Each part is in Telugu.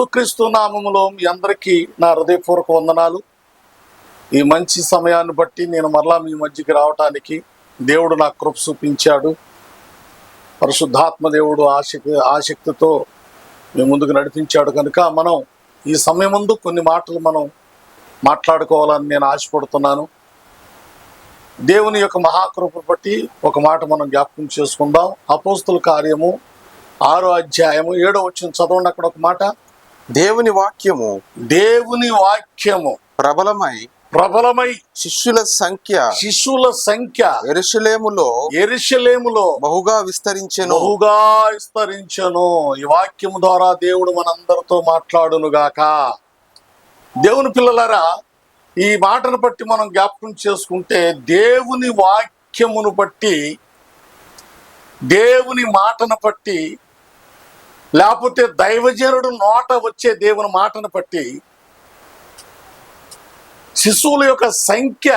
యేసుక్రీస్తు నామములో మీ అందరికీ నా హృదయపూర్వక వందనాలు. ఈ మంచి సమయాన్ని బట్టి నేను మరలా మీ మధ్యకి రావటానికి దేవుడు నా కృప చూపించాడు. పరిశుద్ధాత్మ దేవుడు ఆసక్తి ఆసక్తితో మీ ముందుకు నడిపించాడు కనుక మనం ఈ సమయం ముందు కొన్ని మాటలు మనం మాట్లాడుకోవాలని నేను ఆశపడుతున్నాను. దేవుని యొక్క మహాకృప బట్టి ఒక మాట మనం జ్ఞాపకం చేసుకుందాం. అపోస్తుల కార్యము ఆరో అధ్యాయము ఏడో వచ్చిన చదవండి అక్కడ ఒక మాట. దేవుని వాక్యము దేవుని వాక్యము ప్రబలమై ప్రబలమై శిష్యుల సంఖ్య శిశువుల సంఖ్య ఎరుషలేములో ఎరుషలేములో బహుగా విస్తరించెను. బహుగా విస్తరించను. ఈ వాక్యము ద్వారా దేవుడు మనందరితో మాట్లాడును గాక దేవుని పిల్లలారా ఈ మాటను బట్టి మనం జ్ఞాపకం చేసుకుంటే దేవుని వాక్యమును బట్టి దేవుని మాటను బట్టి లేకపోతే దైవజనుడు నోట వచ్చే దేవుని మాటను బట్టి శిశువుల యొక్క సంఖ్య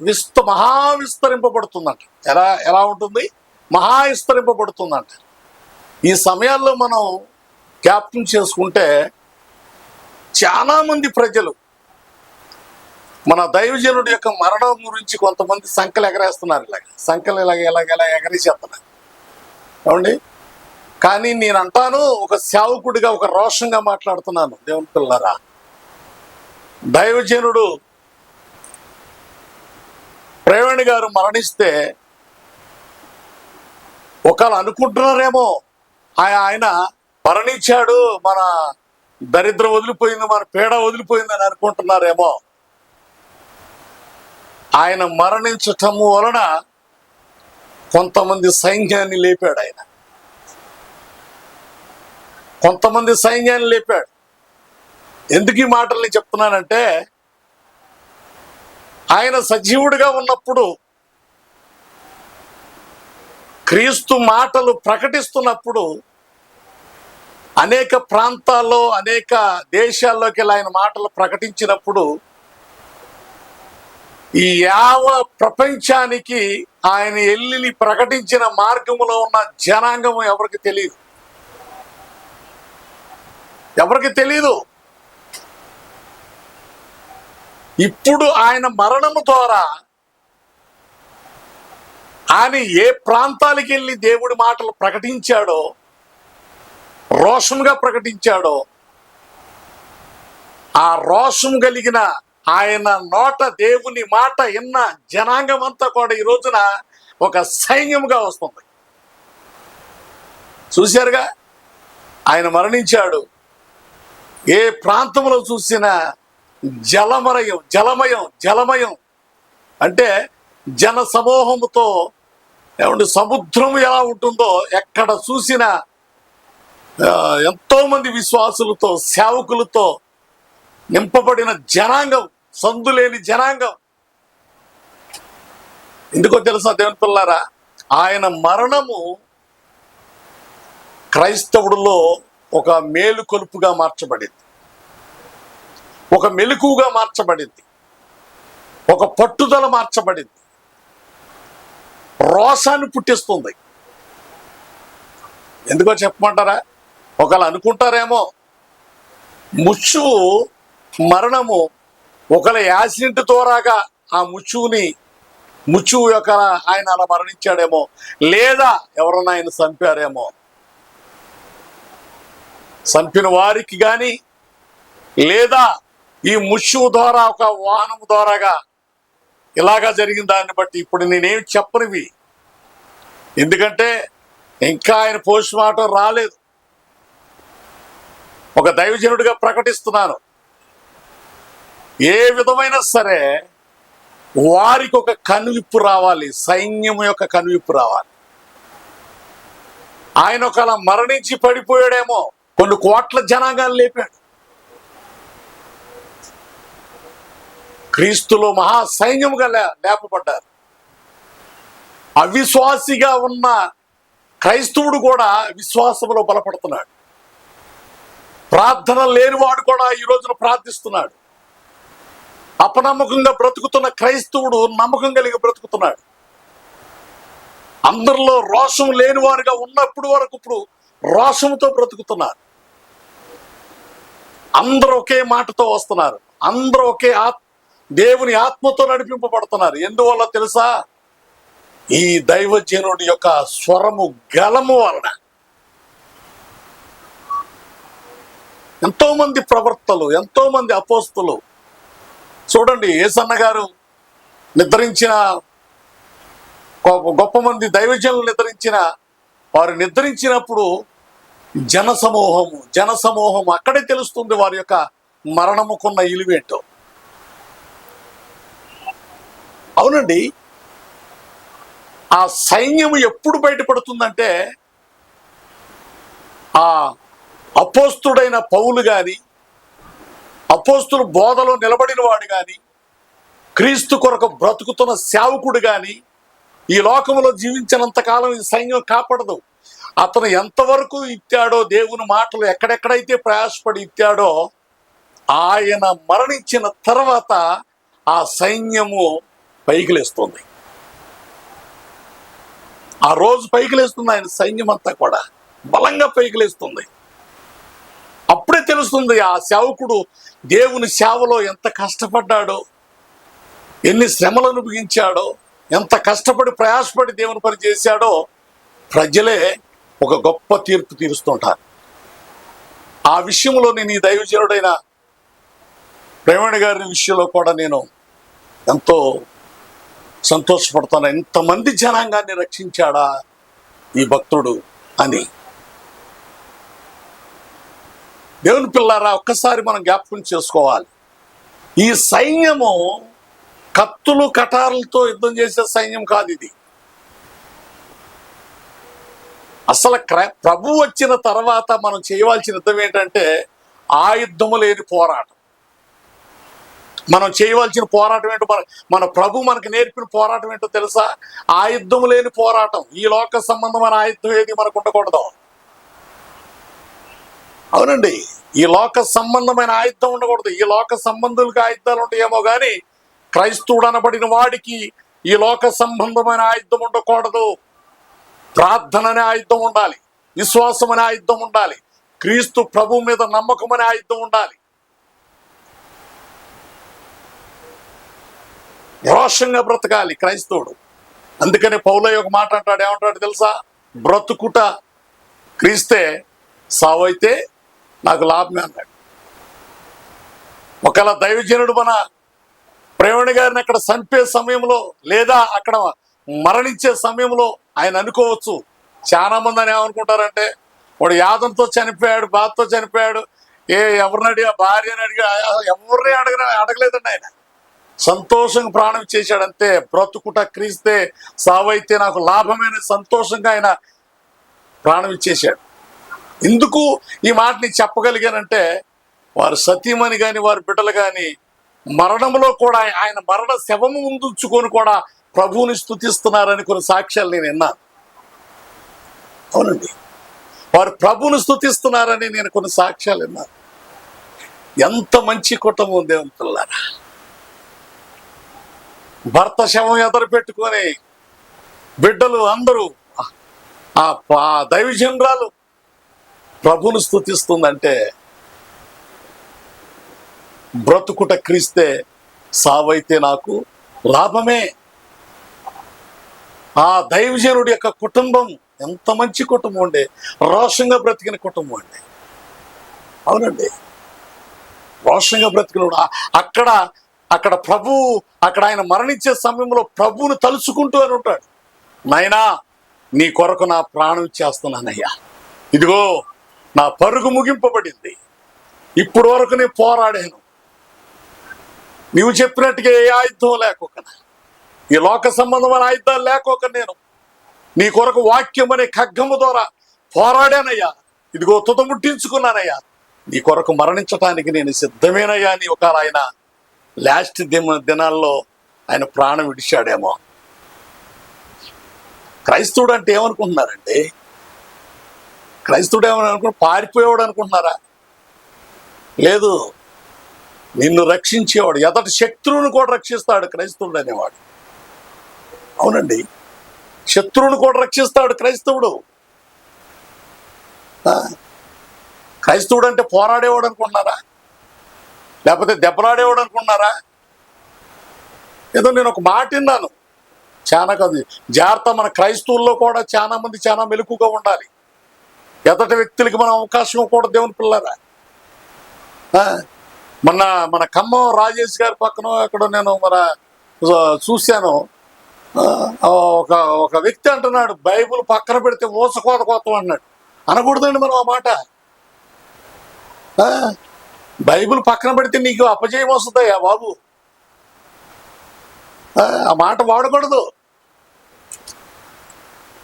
విస్త మహా విస్తరింపబడుతుందంట ఎలా ఎలా ఉంటుంది? మహా విస్తరింపబడుతుందంట ఈ సమయాల్లో మనం జ్ఞాపకం చేసుకుంటే చాలామంది ప్రజలు మన దైవజనుడి యొక్క మరణం గురించి కొంతమంది సంఖ్యలు ఎగరేస్తున్నారు ఇలాగ. సంఖ్యలు ఇలాగ ఇలాగ ఇలా ఎగరేసేస్తున్నారు. ఏమండి? కానీ నేను అంటాను ఒక సేవకుడిగా ఒక రోషంగా మాట్లాడుతున్నాను దేవుని పిల్లరా దైవజనుడు ప్రేమణి గారు మరణిస్తే ఒకళ్ళు అనుకుంటున్నారేమో ఆయన ఆయన మరణించాడు మన దరిద్రం వదిలిపోయింది మన పీడ వదిలిపోయిందని అనుకుంటున్నారేమో. ఆయన మరణించటము వలన కొంతమంది సైన్యాన్ని లేపాడు ఆయన. కొంతమంది సైన్యాన్ని లేపాడు. ఎందుకు ఈ మాటల్ని చెప్తున్నానంటే ఆయన సజీవుడిగా ఉన్నప్పుడు క్రీస్తు మాటలు ప్రకటిస్తున్నప్పుడు అనేక ప్రాంతాల్లో అనేక దేశాల్లోకి వెళ్ళి ఆయన మాటలు ప్రకటించినప్పుడు ఈ యావ ప్రపంచానికి ఆయన ఎల్లిని ప్రకటించిన మార్గంలో ఉన్న జనాంగం ఎవరికి తెలియదు. ఎవరికి తెలియదు ఇప్పుడు ఆయన మరణము ద్వారా ఆయన ఏ ప్రాంతాలకు వెళ్ళి దేవుడి మాటలు ప్రకటించాడో రోషంగా ప్రకటించాడో ఆ రోషం కలిగిన ఆయన నోట దేవుని మాట విన్న జనాంగం అంతా కూడా ఈ రోజున ఒక సైన్యముగా వస్తుంది. చూశారుగా? ఆయన మరణించాడు. ఏ ప్రాంతంలో చూసినా జలమరయం జలమయం జలమయం. అంటే జన సమూహముతో ఏమంటే సముద్రం ఎలా ఉంటుందో ఎక్కడ చూసినా ఎంతో మంది విశ్వాసులతో సేవకులతో నింపబడిన జనాంగం సందులేని జనాంగం. ఎందుకో తెలుసా దేవుని పిల్లారా ఆయన మరణము క్రైస్తవుడిలో ఒక మేలుకొలుపుగా మార్చబడింది. ఒక మెలకుగా మార్చబడింది. ఒక పట్టుదల మార్చబడింది. రోషాన్ని పుట్టిస్తుంది. ఎందుకో చెప్పమంటారా? ఒకళ్ళు అనుకుంటారేమో ముచ్చు మరణము ఒకళ్ళ యాక్సిడెంట్ ద్వారాగా ఆ ముచ్చుని ముచ్చు యొక్క ఆయన అలా మరణించాడేమో లేదా ఎవరన్నా ఆయన చంపారేమో చంపిన వారికి కానీ లేదా ఈ ముష్యు ద్వారా ఒక వాహనం ద్వారాగా ఇలాగా జరిగిన దాన్ని బట్టి ఇప్పుడు నేనేం చెప్పనివి? ఎందుకంటే ఇంకా ఆయన పోస్ట్ మార్టం రాలేదు. ఒక దైవజనుడిగా ప్రకటిస్తున్నాను. ఏ విధమైన సరే వారికి ఒక కనువిప్పు రావాలి సైన్యం యొక్క కనువిప్పు రావాలి. ఆయన ఒకలా మరణించి పడిపోయాడేమో కొన్ని కోట్ల జనాంగాన్ని లేపాడు. క్రీస్తులో మహాసైన్యముగా లే లేపబడ్డారు. అవిశ్వాసిగా ఉన్న క్రైస్తవుడు కూడా విశ్వాసములో బలపడుతున్నాడు. ప్రార్థన లేనివాడు కూడా ఈ రోజున ప్రార్థిస్తున్నాడు. అపనమ్మకంగా బ్రతుకుతున్న క్రైస్తవుడు నమ్మకం కలిగి బ్రతుకుతున్నాడు. అందరిలో రోషం లేనివారుగా ఉన్నప్పుడు వరకు ఇప్పుడు రోషంతో బ్రతుకుతున్నారు. అందరూ ఒకే మాటతో వస్తున్నారు. అందరూ ఒకే ఆత్ దేవుని ఆత్మతో నడిపింపబడుతున్నారు. ఎందువల్ల తెలుసా? ఈ దైవజనుడి యొక్క స్వరము గలము వలన. ఎంతో మంది ప్రవర్తలు ఎంతో మంది అపోస్తులు. చూడండి ఏసన్న గారు నిద్రించిన గొప్ప- గొప్ప మంది దైవజనులు నిద్రించిన వారు నిద్రించినప్పుడు జనసమూహము జన అక్కడే తెలుస్తుంది వారి యొక్క మరణముకున్న ఇలువేంటో. అవునండి ఆ సైన్యము ఎప్పుడు బయటపడుతుందంటే ఆ అపోస్తుడైన పౌలు కానీ అపోస్తులు బోధలో నిలబడిన వాడు కానీ క్రీస్తు కొరకు బ్రతుకుతున్న సేవకుడు కానీ ఈ లోకంలో జీవించినంత కాలం ఈ సైన్యం కాపాడదు. అతను ఎంతవరకు ఇచ్చాడో దేవుని మాటలు ఎక్కడెక్కడైతే ప్రయాసపడి ఇచ్చాడో ఆయన మరణించిన తర్వాత ఆ సైన్యము పైకి లేస్తుంది ఆ రోజు పైకి లేస్తుంది ఆయన సైన్యం అంతా కూడా. బలంగా పైకి లేస్తుంది అప్పుడే తెలుస్తుంది ఆ సేవకుడు దేవుని సేవలో ఎంత కష్టపడ్డాడో ఎన్ని శ్రమలు అనుభవించాడో ఎంత కష్టపడి ప్రయాసపడి దేవుని పని చేశాడో ప్రజలే ఒక గొప్ప తీర్పు తీరుస్తుంటారు. ఆ విషయంలో నేను ఈ దైవజనుడైన ప్రేమణి గారి విషయంలో కూడా నేను ఎంతో సంతోషపడతాను. ఇంతమంది జనాంగాన్ని రక్షించాడా ఈ భక్తుడు అని. దేవుని పిల్లారా ఒక్కసారి మనం జ్ఞాపకం చేసుకోవాలి. ఈ సైన్యము కత్తులు కటారులతో యుద్ధం చేసే సైన్యం కాదు ఇది. అసలు క్ర- ప్రభు వచ్చిన తర్వాత మనం చేయవలసిన యుద్ధం ఏంటంటే ఆయుద్ధము లేని పోరాటం. మనం చేయవలసిన పోరాటం ఏంటో మన మన ప్రభు మనకు నేర్పిన పోరాటం ఏంటో తెలుసా? ఆయుద్ధం లేని పోరాటం. ఈ లోక సంబంధమైన ఆయుద్ధం ఏది మనకు ఉండకూడదు? అవునండి. ఈ లోక సంబంధమైన ఆయుధం ఉండకూడదు. ఈ లోక సంబంధులకు ఆయుధాలు ఉంటాయేమో కానీ క్రైస్తవుడు అనబడిన వాడికి ఈ లోక సంబంధమైన ఆయుధం ఉండకూడదు. ప్రార్థన అనే ఆయుధం ఉండాలి. విశ్వాసం అనే ఆయుధం ఉండాలి. క్రీస్తు ప్రభు మీద నమ్మకం అనే ఆయుధం ఉండాలి. రోషంగా బ్రతకాలి క్రైస్తవుడు. అందుకని పౌలయ్య ఒక మాట అంటాడు. ఏమంటాడు తెలుసా? బ్రతుకుట క్రీస్తే సావైతే నాకు లాభమే అన్నాడు. ఒకవేళ దైవజనుడు మన ప్రేమణి గారిని అక్కడ చంపే సమయంలో లేదా అక్కడ మరణించే సమయంలో ఆయన అనుకోవచ్చు. చాలా మంది అని ఏమనుకుంటారంటే వాడు యాదంతో చనిపోయాడు బాధతో చనిపోయాడు. ఏ ఎవరిని అడిగా? భార్యని అడిగా? ఎవరిని అడగ అడగలేదండి ఆయన. సంతోషంగా ప్రాణం చేశాడంతే బ్రతుకుట క్రీస్తే సావైతే నాకు లాభమైన సంతోషంగా ఆయన ప్రాణం ఇచ్చేశాడు. ఎందుకు ఈ మాటని చెప్పగలిగానంటే వారు సతీమణి కానీ వారి బిడ్డలు కానీ మరణంలో కూడా ఆయన మరణ శవము ముందుంచుకొని కూడా ప్రభువుని స్తుతిస్తున్నారని కొన్ని సాక్ష్యాలు నేను విన్నాను అవునండి. వారు ప్రభువుని స్థుతిస్తున్నారని నేను కొన్ని సాక్ష్యాలు విన్నాను ఎంత మంచి కుటుంబం దేవుని పిల్లారా భర్త శవం ఎదురు పెట్టుకొని బిడ్డలు అందరూ ఆ ఆ దైవజనరాలు ప్రభును స్థుతిస్తుందంటే బ్రతుకుట క్రీస్తే సావైతే నాకు లాభమే. ఆ దైవజనుడి యొక్క కుటుంబం ఎంత మంచి కుటుంబం అండి. రోషంగా బ్రతికిన కుటుంబం అండి. అవునండి. రోషంగా బ్రతికినోడు అక్కడ అక్కడ ప్రభు అక్కడ ఆయన మరణించే సమయంలో ప్రభువును తలుచుకుంటూ అని ఉంటాడు. నాయనా నీ కొరకు నా ప్రాణం ఇచ్చేస్తున్నానయ్యా ఇదిగో నా పరుగు ముగింపబడింది. ఇప్పుడు వరకు నేను పోరాడాను. నీవు చెప్పినట్టుగా ఏ ఆయుధం లేకోక ఈ లోక సంబంధమైన ఆయుధాలు లేకోక నేను నీ కొరకు వాక్యం అనే ఖగ్గము ద్వారా పోరాడానయ్యా. ఇదిగో తుతముట్టించుకున్నానయ్యా నీ కొరకు మరణించటానికి నేను సిద్ధమేనయ్యా అని ఒక ఆయన లాస్ట్ దిన దినాల్లో ఆయన ప్రాణం విడిచాడేమో. క్రైస్తవుడు అంటే ఏమనుకుంటున్నారండి? క్రైస్తవుడు ఏమని అనుకుంటు పారిపోయేవాడు అనుకుంటున్నారా లేదు నిన్ను రక్షించేవాడు ఎదటి శత్రువును కూడా రక్షిస్తాడు క్రైస్తవుడు అనేవాడు. అవునండి. శత్రువును కూడా రక్షిస్తాడు క్రైస్తవుడు. క్రైస్తవుడు అంటే పోరాడేవాడు అనుకుంటున్నారా? లేకపోతే దెబ్బలాడేవాడు అనుకున్నారా ఏదో నేను ఒక మాట విన్నాను. చాలా కాదు. జాగ్రత్త మన క్రైస్తవుల్లో కూడా చాలా మంది చాలా మెలకుగా ఉండాలి. ఎదటి వ్యక్తులకి మనం అవకాశం ఇవ్వకూడదు దేవుని పిల్లరా? ఆ, మొన్న మన ఖమ్మం రాజేష్ గారి పక్కన అక్కడ నేను మన చూశాను. ఒక ఒక వ్యక్తి అంటున్నాడు బైబుల్ పక్కన పెడితే ఊసకోత కోతం అన్నాడు. అనకూడదండి మనం ఆ మాట. బైబుల్ బైబిల్ పక్కన పెడితే నీకు అపజయం వస్తుందయ్యా బాబు. ఆ, మాట వాడకూడదు.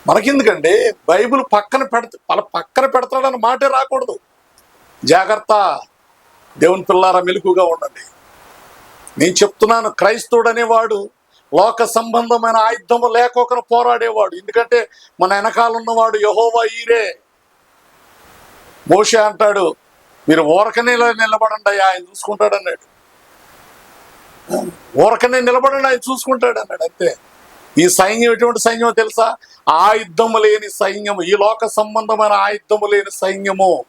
మనకెందుకండి? బైబిల్ పక్కన పెడత వాళ్ళ పక్కన పెడతాడన్న మాటే రాకూడదు. జాగ్రత్త. దేవుని పిల్లారా మెలుకుగా ఉండండి. నేను చెప్తున్నాను క్రైస్తవుడు అనేవాడు లోక సంబంధమైన ఆయుధము లేకొకరు పోరాడేవాడు. ఎందుకంటే మన వెనకాల ఉన్నవాడు యహోవా ఈరే. మోషే అంటాడు మీరు ఊరకనే నిలబడండి ఆయన చూసుకుంటాడు అన్నాడు. ఊరకనే నిలబడండి ఆయన చూసుకుంటాడు అన్నాడు అంతే. ఈ సైన్యం ఎటువంటి సైన్యమో తెలుసా? ఆయుద్ధము లేని సైన్యము ఈ లోక సంబంధమైన ఆయుద్ధము లేని సైన్యము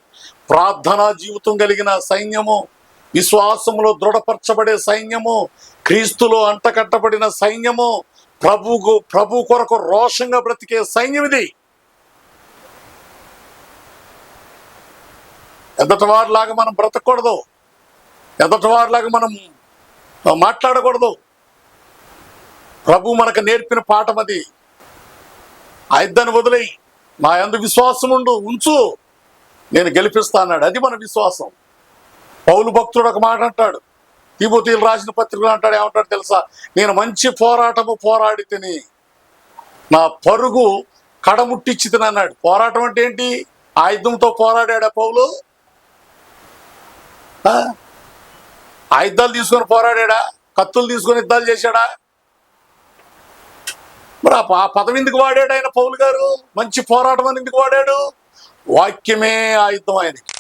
ప్రార్థనా జీవితం కలిగిన సైన్యము. విశ్వాసములో దృఢపరచబడే సైన్యము క్రీస్తులో అంటకట్టబడిన సైన్యము ప్రభుకు ప్రభు కొరకు రోషంగా బ్రతికే సైన్యం ఇది. ఎదటివారిలాగా మనం బ్రతకూడదు. ఎదటివారిలాగా మనం మాట్లాడకూడదు. ప్రభు మనకు నేర్పిన పాఠం అది. ఆయుద్ధాన్ని వదిలేయి. నా ఎందు విశ్వాసం ఉండు ఉంచు. నేను గెలిపిస్తా అన్నాడు అది మన విశ్వాసం. పౌలు భక్తుడు ఒక మాట అంటాడు. తిమోతీలు రాసిన పత్రికలు అంటాడు ఏమంటాడు తెలుసా? నేను మంచి పోరాటము పోరాడి తిని నా పరుగు కడముట్టిచ్చి అన్నాడు. పోరాటం అంటే ఏంటి? ఆయుధంతో పోరాడాడా పౌలు? ఆయుద్ధాలు ఆయుధాలు తీసుకొని పోరాడా కత్తులు తీసుకొని యుద్ధాలు చేశాడా? మరి ఆ ఆ పదం ఎందుకు వాడాడు ఆయన పౌలు గారు? మంచి పోరాటం అని ఎందుకు వాడాడు? వాక్యమే ఆయుధం ఆయనకి.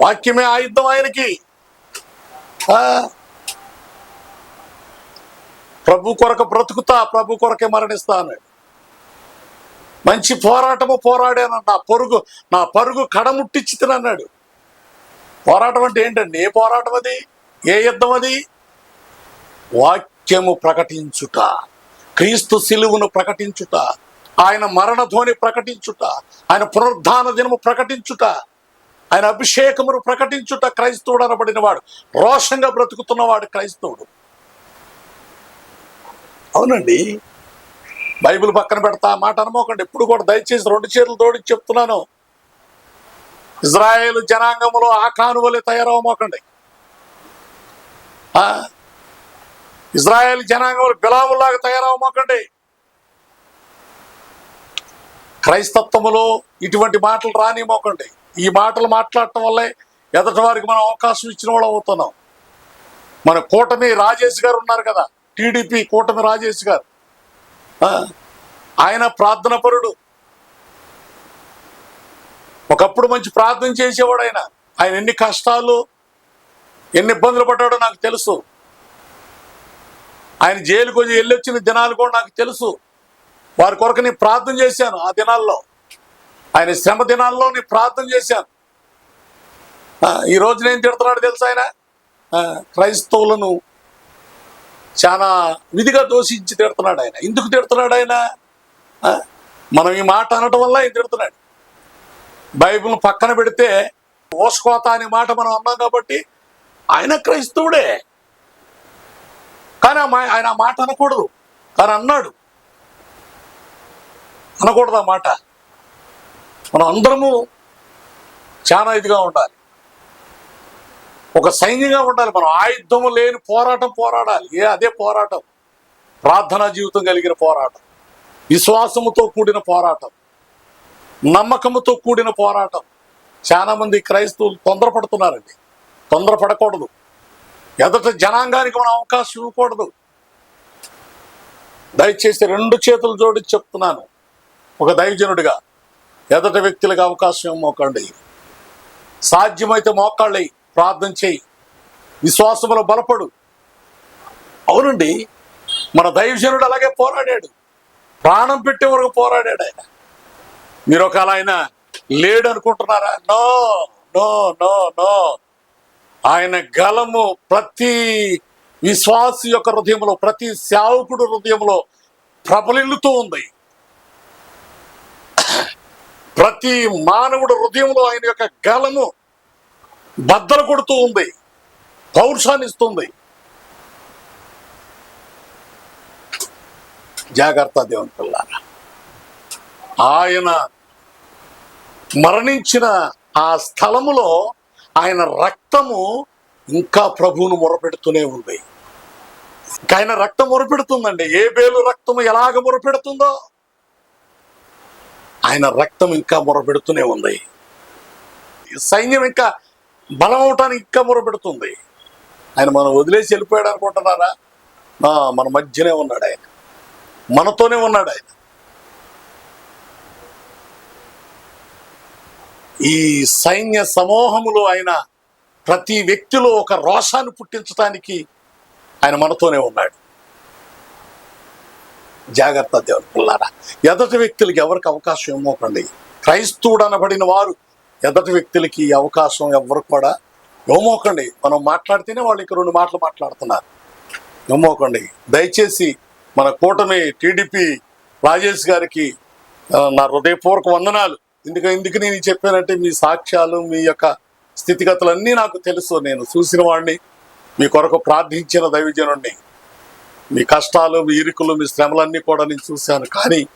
వాక్యమే ఆయుద్ధం ఆయనకి. ఆ? ప్రభు కొరకు బ్రతుకుతా ప్రభు కొరకే మరణిస్తా అన్నాడు. మంచి పోరాటము పోరాడాను నా పొరుగు నా పరుగు కడముట్టిచ్చి తినన్నాడు. పోరాటం అంటే ఏంటండి? ఏ పోరాటం అది? ఏ యుద్ధం అది? వాక్యము ప్రకటించుట క్రీస్తు సిలువును ప్రకటించుట ఆయన మరణధ్వని ప్రకటించుట ఆయన పునరుద్ధాన దినము ప్రకటించుట ఆయన అభిషేకమును ప్రకటించుట క్రైస్తవుడు అనబడిన వాడు రోషంగా బ్రతుకుతున్నవాడు క్రైస్తవుడు. అవునండి. బైబిల్ పక్కన పెడతా మాట అనమోకండి ఎప్పుడు కూడా దయచేసి రెండు చేతులు తోడి చెప్తున్నాను. ఇజ్రాయేల్ జనాంగములో ఆకానువలి తయారవమోకండి. ఆ? ఇజ్రాయేల్ జనాంగంలో బిలావుల్లాగా తయారవమోకండి. క్రైస్తత్వములో ఇటువంటి మాటలు రానిమోకండి. ఈ మాటలు మాట్లాడటం వల్లే ఎదటి వారికి మనం అవకాశం ఇచ్చిన వాళ్ళు అవుతున్నాం. మన కూటమి రాజేష్ గారు ఉన్నారు కదా టీడీపీ కూటమి రాజేష్ గారు. ఆయన ప్రార్థన పరుడు. ఒకప్పుడు మంచి ప్రార్థన చేసేవాడు ఆయన. ఆయన ఎన్ని కష్టాలు ఎన్ని ఇబ్బందులు పడ్డాడో నాకు తెలుసు. ఆయన జైలుకు వచ్చి వెళ్ళొచ్చిన దినాలు కూడా నాకు తెలుసు. వారి కొరకు నేను ప్రార్థన చేశాను ఆ దినాల్లో. ఆయన శ్రమ దినాల్లో నేను ప్రార్థన చేశాను. ఈ రోజు నేను తిడుతున్నాడు తెలుసు ఆయన? ఆ, క్రైస్తవులను చాలా విధిగా దోషించి తిడుతున్నాడు ఆయన. ఎందుకు తిడుతున్నాడు ఆయన? ఆ, మనం ఈ మాట అనటం వల్ల ఆయన తిడుతున్నాడు. బైబిల్ పక్కన పెడితే ఓసుకోత అనే మాట మనం అన్నాం కాబట్టి ఆయన క్రైస్తవుడే. కానీ ఆ ఆయన ఆ మాట అనకూడదు. కానీ అన్నాడు. అనకూడదు ఆ మాట. మనం అందరము చాలా ఇదిగా ఉండాలి. ఒక సైన్యంగా ఉండాలి మనం. ఆయుధము లేని పోరాటం పోరాడాలి. ఏ అదే పోరాటం. ప్రార్థనా జీవితం కలిగిన పోరాటం. విశ్వాసముతో కూడిన పోరాటం. నమ్మకముతో కూడిన పోరాటం. చాలా మంది క్రైస్తవులు తొందరపడుతున్నారండి. తొందరపడకూడదు. ఎదట జనాంగానికి మనం అవకాశం ఇవ్వకూడదు. దయచేసి రెండు చేతులు జోడించి చెప్తున్నాను. ఒక దైవజనుడిగా ఎదట వ్యక్తులకు అవకాశం ఇవ్వకండి సాధ్యమైతే మోకాళ్ళయి ప్రార్థన చేయి. విశ్వాసములో బలపడు. అవునండి మన దైవజనుడు అలాగే పోరాడాడు. ప్రాణం పెట్టే వరకు పోరాడాడు ఆయన. మీరు ఒకవేళ ఆయన లేడు అనుకుంటున్నారా? No no no no. ఆయన గలము ప్రతి విశ్వాసి యొక్క హృదయంలో ప్రతి సేవకుడు హృదయంలో ప్రబలిల్లుతూ ఉంది. ప్రతి మానవుడు హృదయంలో ఆయన యొక్క గలము బద్దలు కొడుతూ ఉంది. పౌరుషాన్నిస్తుంది జాగ్రత్త దేవుని పిల్లారా ఆయన మరణించిన ఆ స్థలములో ఆయన రక్తము ఇంకా ప్రభువును మొరపెడుతూనే ఉంది. ఆయన రక్తం మొరపెడుతుందండి. ఏ బేలు రక్తము ఎలాగ మొరపెడుతుందో ఆయన రక్తం ఇంకా మొరపెడుతూనే ఉంది. ఈ సైన్యం ఇంకా బలం అవటానికి ఇంకా మొరపెడుతుంది. ఆయన మనం వదిలేసి వెళ్ళిపోయాడు అనుకుంటున్నారా? మన మధ్యనే ఉన్నాడు ఆయన. మనతోనే ఉన్నాడు ఆయన. ఈ సైన్య సమూహములో ఆయన ప్రతి వ్యక్తిలో ఒక రోషాన్ని పుట్టించడానికి ఆయన మనతోనే ఉన్నాడు. జాగ్రత్త దేవుని పిల్లారా. ఎదటి వ్యక్తులకి ఎవరికి అవకాశం ఇవ్వకండి. క్రైస్తవుడు అనబడిన వారు ఎదటి వ్యక్తులకి అవకాశం ఎవరు కూడా ఇవ్వమోకండి మనం మాట్లాడితేనే వాళ్ళు ఇంక రెండు మాటలు మాట్లాడుతున్నారు. ఇవ్వమోకండి దయచేసి మన కూటమి టీడీపీ రాజేష్ గారికి నా హృదయపూర్వక వందనాలు. ఎందుకు ఎందుకు నేను చెప్పానంటే మీ సాక్ష్యాలు మీ యొక్క స్థితిగతులన్నీ నాకు తెలుసు. నేను చూసిన వాడిని మీ కొరకు ప్రార్థించిన దైవజనుడిని. మీ కష్టాలు మీ ఇరుకులు మీ శ్రమలన్నీ కూడా నేను చూశాను. కానీ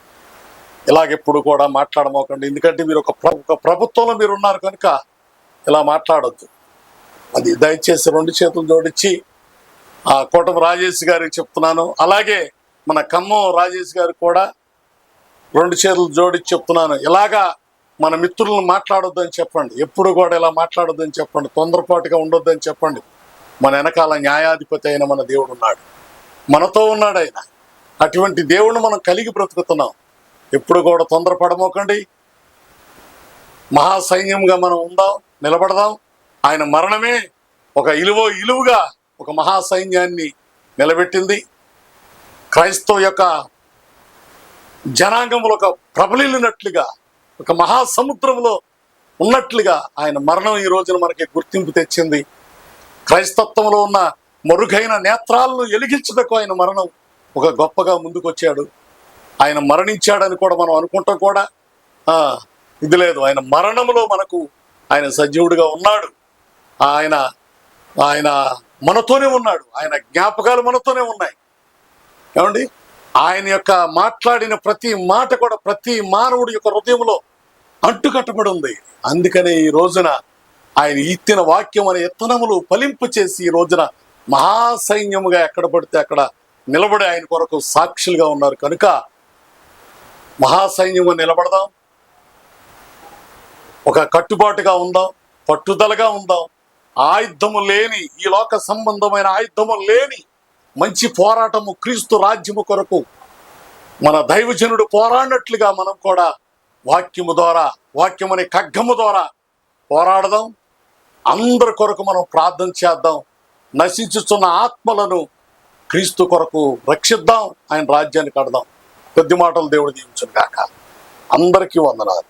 ఇలాగెప్పుడు కూడా మాట్లాడమోకండి. ఎందుకంటే మీరు ఒక ఒక ప్రభుత్వంలో మీరు ఉన్నారు కనుక ఇలా మాట్లాడొద్దు. అది దయచేసి రెండు చేతులు జోడించి ఆ కోటం రాజేష్ గారికి చెప్తున్నాను. అలాగే మన ఖమ్మం రాజేష్ గారు కూడా రెండు చేతులు జోడించి చెప్తున్నాను. ఇలాగా మన మిత్రులను మాట్లాడొద్దని చెప్పండి. ఎప్పుడు కూడా ఇలా మాట్లాడొద్దని చెప్పండి. తొందరపాటుగా ఉండొద్దని చెప్పండి. మన వెనకాల న్యాయాధిపతి అయిన మన దేవుడు ఉన్నాడు మనతో ఉన్నాడు ఆయన. అటువంటి దేవుణ్ణి మనం కలిగి బ్రతుకుతున్నాం. ఎప్పుడు కూడా తొందరపడమోకండి. మహాసైన్యంగా మనం ఉందాం నిలబడదాం. ఆయన మరణమే ఒక ఇలువ ఇలువుగా ఒక మహాసైన్యాన్ని నిలబెట్టింది. క్రైస్తవ యొక్క జనాంగంలో ఒక ప్రబలిల్లినట్లుగా ఒక మహాసముద్రంలో ఉన్నట్లుగా ఆయన మరణం ఈ రోజున మనకి గుర్తింపు తెచ్చింది. క్రైస్తత్వంలో ఉన్న మరుగైన నేత్రాలను ఎలిగించుటకు ఆయన మరణం ఒక గొప్పగా ముందుకొచ్చాడు. ఆయన మరణించాడని కూడా మనం అనుకుంటాం కూడా. ఆ, ఇది లేదు. ఆయన మరణంలో మనకు ఆయన సజీవుడిగా ఉన్నాడు. ఆయన ఆయన మనతోనే ఉన్నాడు. ఆయన జ్ఞాపకాలు మనతోనే ఉన్నాయి. ఏమండి? ఆయన యొక్క మాట్లాడిన ప్రతి మాట కూడా ప్రతి మానవుడి యొక్క హృదయంలో అంటుకట్టబడి ఉంది. అందుకనే ఈ రోజున ఆయన ఇత్తిన వాక్యం అనే ఎత్తనములు ఫలింపు చేసి ఈ రోజున మహాసైన్యముగా ఎక్కడ పడితే అక్కడ నిలబడి ఆయన కొరకు సాక్షులుగా ఉన్నారు. కనుక మహాసైన్యము నిలబడదాం. ఒక కట్టుబాటుగా ఉందాం. పట్టుదలగా ఉందాం. ఆయుధము లేని ఈ లోక సంబంధమైన ఆయుధము లేని మంచి పోరాటము క్రీస్తు రాజ్యము కొరకు మన దైవజనుడు పోరాడినట్లుగా మనం కూడా వాక్యము ద్వారా వాక్యం అనే ఖగ్గము ద్వారా పోరాడదాం. అందరి కొరకు మనం ప్రార్థన చేద్దాం. నశించుతున్న ఆత్మలను క్రీస్తు కొరకు రక్షిద్దాం ఆయన రాజ్యాన్ని కడదాం. కొద్ది మాటలు దేవుడు దీవించును కాక అందరికీ వందనాలు.